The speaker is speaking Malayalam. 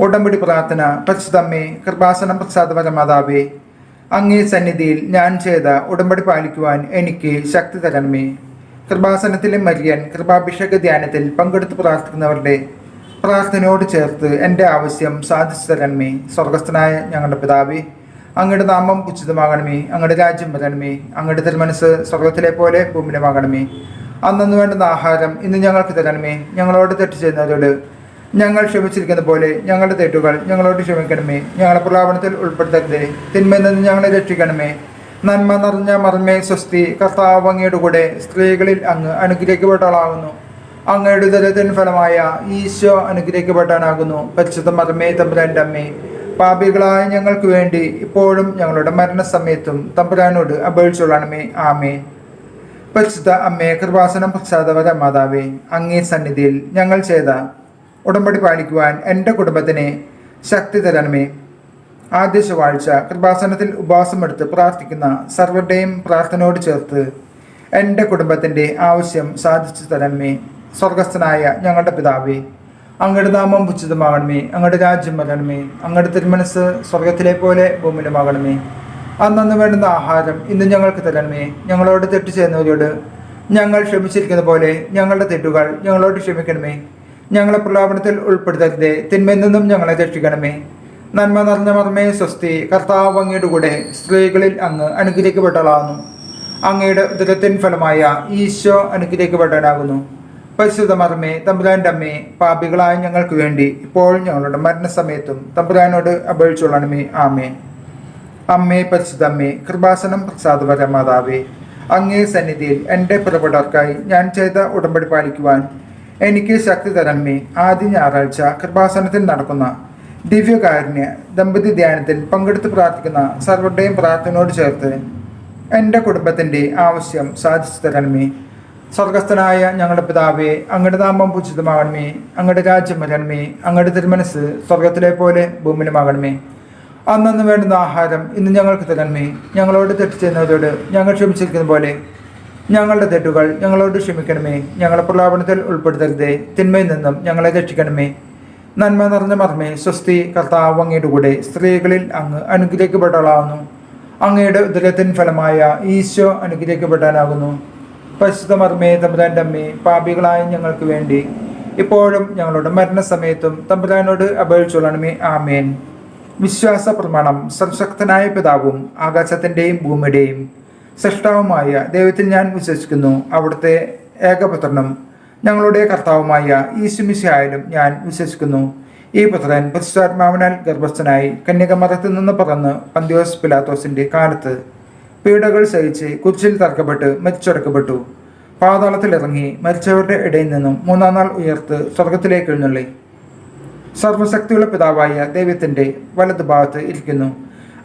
ഉടമ്പടി പ്രാർത്ഥന പരിശുദ്ധമ്മേ കൃപാസനം പ്രസാദപരമാതാവേ അങ്ങേ സന്നിധിയിൽ ഞാൻ ചെയ്ത ഉടമ്പടി പാലിക്കുവാൻ എനിക്ക് ശക്തി തരണമേ. കൃപാസനത്തിലെ മരിയൻ കൃപാഭിഷേക ധ്യാനത്തിൽ പങ്കെടുത്ത് പ്രാർത്ഥിക്കുന്നവരുടെ പ്രാർത്ഥനയോട് ചേർത്ത് എന്റെ ആവശ്യം സാധിച്ചു തരണമേ. സ്വർഗസ്ഥനായ ഞങ്ങളുടെ പിതാവേ അങ്ങയുടെ നാമം ഉചിതമാകണമേ. അങ്ങയുടെ രാജ്യം വരണമേ. അങ്ങയുടെ തിരുമനസ് സ്വർഗത്തിലെ പോലെ ഭൂമിയിലുമാകണമേ. അന്നു വേണ്ടുന്ന ആഹാരം ഇന്ന് ഞങ്ങൾക്ക് തരണമേ. ഞങ്ങളോട് തെറ്റ് ചെയ്യുന്നവരോട് ഞങ്ങൾ ക്ഷമിച്ചിരിക്കുന്ന പോലെ ഞങ്ങളുടെ തെറ്റുകൾ ഞങ്ങളോട് ക്ഷമിക്കണമേ. ഞങ്ങളെ പ്രലാപനത്തിൽ ഉൾപ്പെടുത്തരുതേ. തിന്മയിൽ നിന്ന് ഞങ്ങളെ രക്ഷിക്കണമേ. നന്മ നിറഞ്ഞ മർമ്മേ സ്വസ്തി കർത്താവ് അങ്ങയുടെ കൂടെ സ്ത്രീകളിൽ അങ്ങ് അനുഗ്രഹിക്കപ്പെട്ടാളാകുന്നു അങ്ങയുടെ ദരത്തിൻ ഫലമായ ഈശോ അനുഗ്രഹിക്കപ്പെട്ടാനാകുന്നു പരിശുദ്ധ മർമ്മേ തമ്പുരാന്റെ അമ്മേ. പാപികളായ ഞങ്ങൾക്ക് വേണ്ടി ഇപ്പോഴും ഞങ്ങളുടെ മരണസമയത്തും തമ്പുരാനോട് അപേക്ഷിച്ചോളണമേ ആമേ പരിശുദ്ധ അമ്മേ കൃപാസനം പ്രസാദവര മാതാവേ അങ്ങേ സന്നിധിയിൽ ഞങ്ങൾ ചെയ്ത ഉടമ്പടി പാലിക്കുവാൻ എന്റെ കുടുംബത്തിന് ശക്തി തരണമേ. ആദ്യ ചൊവ്വാഴ്ച കൃപാസനത്തിൽ ഉപവാസമെടുത്ത് പ്രാർത്ഥിക്കുന്ന സർവരുടെയും പ്രാർത്ഥനയോട് ചേർത്ത് എന്റെ കുടുംബത്തിന്റെ ആവശ്യം സാധിച്ചു തരണമേ. സ്വർഗസ്ഥനായ ഞങ്ങളുടെ പിതാവേ അങ്ങയുടെ നാമം ഉചിതമാകണമേ. അങ്ങയുടെ രാജ്യം വരണമേ. അങ്ങയുടെ തിരുമനസ് സ്വർഗത്തിലെ പോലെ ഭൂമിയിലുമാകണമേ അന്നു വേണ്ടുന്ന ആഹാരം ഇന്ന് ഞങ്ങൾക്ക് തരണമേ. ഞങ്ങളോട് തെറ്റ് ചെയ്യുന്നവരോട് ഞങ്ങൾ ക്ഷമിച്ചിരിക്കുന്ന പോലെ ഞങ്ങളുടെ തെറ്റുകൾ ഞങ്ങളോട് ക്ഷമിക്കണമേ. ഞങ്ങളെ പ്രലാപനത്തിൽ ഉൾപ്പെടുത്തരുതേ. തിന്മയിൽ നിന്നും ഞങ്ങളെ രക്ഷിക്കണമേ. നന്മ നിറഞ്ഞ മർമ്മേ സ്വസ്തി. കർത്താവ് അങ്ങയുടെ കൂടെ സ്ത്രീകളിൽ അങ്ങ് അനുഗ്രഹിക്കപ്പെട്ടളാകുന്നു അങ്ങയുടെ ഉദരത്തിൻ ഫലമായ ഈശോ അനുഗ്രഹിക്കപ്പെട്ടവനാകുന്നു. പരിശുദ്ധ മർമ്മേ തമ്പുരാന്റെ അമ്മേ പാപികളായ ഞങ്ങൾക്ക് വേണ്ടി ഇപ്പോൾ ഞങ്ങളുടെ മരണസമയത്തും തമ്പുരാനോട് അപേക്ഷിച്ചോളണമേ ആമേ അമ്മേ പരിശുദ്ധ അമ്മേ കൃപാസനം പ്രസാദപരമാതാവേ അങ്ങേ സന്നിധിയിൽ എന്റെ പുറപ്പെടർക്കായി ഞാൻ ചെയ്ത ഉടമ്പടി പാലിക്കുവാൻ എനിക്ക് ശക്തി തരണമേ ആദ്യ ഞായറാഴ്ച കൃപാസനത്തിൽ നടക്കുന്ന ദിവ്യകാരുണ്യ ദമ്പതി ധ്യാനത്തിൽ പങ്കെടുത്ത് പ്രാർത്ഥിക്കുന്ന സർവരുടെയും പ്രാർത്ഥനയോട് ചേർത്ത് എന്റെ കുടുംബത്തിന്റെ ആവശ്യം സാധിച്ചു തരണമേ സ്വർഗസ്ഥനായ ഞങ്ങളുടെ പിതാവേ അങ്ങയുടെ നാമം പൂജിതമാകണമേ അങ്ങയുടെ രാജ്യം വരണമേ അങ്ങയുടെ തിരുമനസ് സ്വർഗത്തിലെ പോലെ ഭൂമിയിലുമാകണമേ അന്നു വേണ്ടുന്ന ആഹാരം ഇന്ന് ഞങ്ങൾക്ക് തരണമേ ഞങ്ങളോട് തെറ്റ് ചെയ്യുന്നവരോട് ഞങ്ങൾ ക്ഷമിച്ചിരിക്കുന്ന പോലെ ഞങ്ങളുടെ തെറ്റുകൾ ഞങ്ങളോട് ക്ഷമിക്കണമേ. ഞങ്ങളെ പ്രലാപനത്തിൽ ഉൾപ്പെടുത്തരുതേ. തിന്മയിൽ നിന്നും ഞങ്ങളെ രക്ഷിക്കണമേ. നന്മ നിറഞ്ഞ മർമ്മേ സ്വസ്തി കർത്താവ് അങ്ങയുടെ കൂടെ സ്ത്രീകളിൽ അങ്ങ് അനുഗ്രഹിക്കപ്പെട്ടവളാകുന്നു. അങ്ങയുടെ ഉദരത്തിൻ ഫലമായ ഈശോ അനുഗ്രഹിക്കപ്പെട്ടാനാകുന്നു പരിശുദ്ധ മർമ്മേ തമ്പുരാന്റെ അമ്മേ പാപികളായ ഞങ്ങൾക്ക് വേണ്ടി ഇപ്പോഴും ഞങ്ങളുടെ മരണസമയത്തും തമ്പുരാനോട് അപേക്ഷിച്ചുകൊള്ളണമേ. ആമേൻ. വിശ്വാസ പ്രമാണം സർശക്തനായ പിതാവും ആകാശത്തിന്റെയും ഭൂമിയുടെയും സൃഷ്ടാവുമായ ദൈവത്തിൽ ഞാൻ വിശ്വസിക്കുന്നു. അവിടുത്തെ ഏകപുത്രനും ഞങ്ങളുടെ കർത്താവുമായ ഈശുമിശായാലും ഞാൻ വിശ്വസിക്കുന്നു. ഈ പുത്രൻ പരിശുദ്ധാത്മാവിനാൽ ഗർഭസ്ഥനായി കന്യകമതത്തിൽ നിന്ന് പറന്ന് പന്തിയോസ് പിലാത്തോസിന്റെ കാലത്ത് പീഡകൾ സഹിച്ച് കുരിശിൽ തറക്കപ്പെട്ട് മരിച്ചടക്കപ്പെട്ടു പാതാളത്തിലിറങ്ങി മരിച്ചവരുടെ ഇടയിൽ നിന്നും മൂന്നാം നാൾ ഉയർത്ത് സ്വർഗത്തിലേക്ക് എഴുന്നള്ളി. സർവശക്തിയുള്ള പിതാവായ ദൈവത്തിന്റെ വലതുഭാഗത്ത് ഇരിക്കുന്നു.